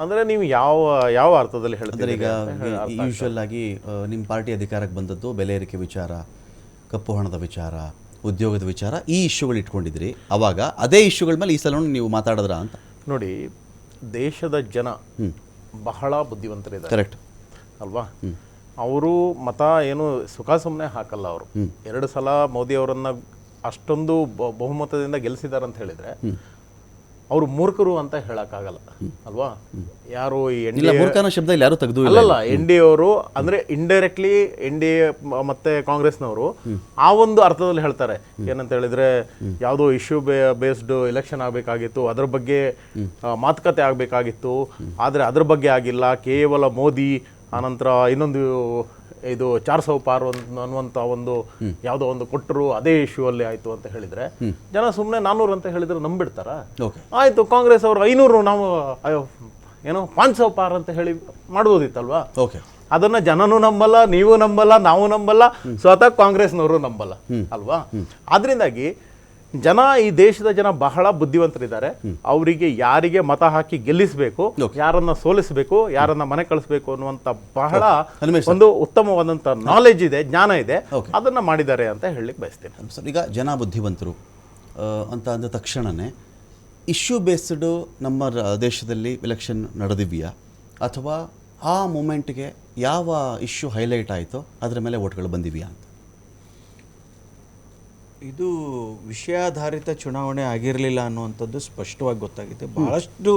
ಅಂದ್ರೆ ನೀವು ಯಾವ ಯಾವ ಅರ್ಥದಲ್ಲಿ ಹೇಳ್ತೀರಿ ಈಗ ಯೂಶ್ವಲ್ ಆಗಿ ನಿಮ್ಮ ಪಾರ್ಟಿ ಅಧಿಕಾರಕ್ಕೆ ಬಂದದ್ದು ಬೆಲೆ ಏರಿಕೆ ವಿಚಾರ ಕಪ್ಪು ಹಣದ ವಿಚಾರ ಉದ್ಯೋಗದ ವಿಚಾರ ಈ ಇಶ್ಯೂಗಳು ಇಟ್ಕೊಂಡಿದ್ರಿ. ಅವಾಗ ಅದೇ ಇಶ್ಯೂಗಳ ಮೇಲೆ ಈ ಸಲ ನೀವು ಮಾತಾಡಿದ್ರ ಅಂತ? ನೋಡಿ ದೇಶದ ಜನ ಬಹಳ ಬುದ್ಧಿವಂತರಿದ್ದಾರೆ. ಕರೆಕ್ಟ್ ಅಲ್ವಾ? ಅವರು ಮತ ಏನು ಸುಖ ಸುಮ್ಮನೆ ಹಾಕಲ್ಲ ಅವರು. ಎರಡು ಸಲ ಮೋದಿ ಅವರನ್ನ ಅಷ್ಟೊಂದು ಬಹುಮತದಿಂದ ಗೆಲ್ಲಿಸಿದ್ದಾರೆ ಅಂತ ಹೇಳಿದ್ರೆ ಅವರು ಮೂರ್ಖರು ಅಂತ ಹೇಳಕ್ಕಾಗಲ್ಲ ಅಲ್ವಾ? ಯಾರು ಈ ಎನ್ ಇಲ್ಲ ಮೂರ್ಖನ ಶಬ್ದ ಇಲ್ಲಿ ಯಾರು ತೆಗೆದು ಅಲ್ಲಲ್ಲ ಎನ್ ಡಿ ಅವರು ಅಂದ್ರೆ ಇಂಡೈರೆಕ್ಟ್ಲಿ ಎನ್ ಡಿ ಎ ಮತ್ತೆ ಕಾಂಗ್ರೆಸ್ನವರು ಆ ಒಂದು ಅರ್ಥದಲ್ಲಿ ಹೇಳ್ತಾರೆ. ಏನಂತ ಹೇಳಿದ್ರೆ ಯಾವುದೋ ಇಶ್ಯೂ ಬೇಸ್ಡ್ ಎಲೆಕ್ಷನ್ ಆಗಬೇಕಾಗಿತ್ತು ಅದ್ರ ಬಗ್ಗೆ ಮಾತುಕತೆ ಆಗಬೇಕಾಗಿತ್ತು ಆದ್ರೆ ಅದ್ರ ಬಗ್ಗೆ ಆಗಿಲ್ಲ ಕೇವಲ ಮೋದಿ ಆನಂತರ ಇನ್ನೊಂದು ಇದು ಚಾರ್ ಸೌ ಪಾರ್ ಅನ್ನುವಂಥ ಅನ್ನುವಂತ ಒಂದು ಯಾವುದೋ ಒಂದು ಕೊಟ್ಟರು ಅದೇ ಇಶ್ಯೂ ಅಲ್ಲಿ ಆಯ್ತು ಅಂತ ಹೇಳಿದ್ರೆ ಜನ ಸುಮ್ಮನೆ ನಾನೂರು ಅಂತ ಹೇಳಿದ್ರೆ ನಂಬಿಡ್ತಾರ? ಆಯಿತು ಕಾಂಗ್ರೆಸ್ ಅವರು ಐನೂರು ನಾವು ಅಯ್ಯೋ, ಏನೋ ಪಾಂಚ್ ಸೌ ಪಾರ್ ಅಂತ ಹೇಳಿ ಮಾಡ್ಬೋದಿತ್ತಲ್ವಾ? ಓಕೆ. ಅದನ್ನ ಜನನೂ ನಂಬಲ್ಲ ನೀವು ನಂಬಲ್ಲ ನಾವು ನಂಬಲ್ಲ ಸ್ವತಃ ಕಾಂಗ್ರೆಸ್ನವರು ನಂಬಲ್ಲ ಅಲ್ವಾ? ಆದ್ರಿಂದಾಗಿ ಜನ ಈ ದೇಶದ ಜನ ಬಹಳ ಬುದ್ಧಿವಂತರಿದ್ದಾರೆ. ಅವರಿಗೆ ಯಾರಿಗೆ ಮತ ಹಾಕಿ ಗೆಲ್ಲಿಸಬೇಕು ಯಾರನ್ನ ಸೋಲಿಸಬೇಕು ಯಾರನ್ನ ಮನೆ ಕಳಿಸಬೇಕು ಅನ್ನುವಂತ ಬಹಳ ಒಂದು ಉತ್ತಮವಾದಂತ ನಾಲೆಜ್ ಇದೆ ಜ್ಞಾನ ಇದೆ. ಅದನ್ನ ಮಾಡಿದ್ದಾರೆ ಅಂತ ಹೇಳಲಿಕ್ಕೆ ಬಯಸ್ತೇನೆ. ಸರ್ ಈಗ ಜನ ಬುದ್ಧಿವಂತರು ಅಂತ ಅಂದ ತಕ್ಷಣವೇ ಇಶ್ಯೂ ಬೇಸ್ಡ್ ನಮ್ಮ ದೇಶದಲ್ಲಿ ಎಲೆಕ್ಷನ್ ನಡೆದಿವೆಯಾ? ಅಥವಾ ಆ ಮೂಮೆಂಟ್ಗೆ ಯಾವ ಇಶ್ಯೂ ಹೈಲೈಟ್ ಆಯಿತೋ ಅದರ ಮೇಲೆ ಓಟ್ಗಳು ಬಂದಿವೆಯಾ ಅಂತ? ಇದು ವಿಷಯಾಧಾರಿತ ಚುನಾವಣೆ ಆಗಿರಲಿಲ್ಲ ಅನ್ನುವಂಥದ್ದು ಸ್ಪಷ್ಟವಾಗಿ ಗೊತ್ತಾಗಿದೆ. ಬಹಳಷ್ಟು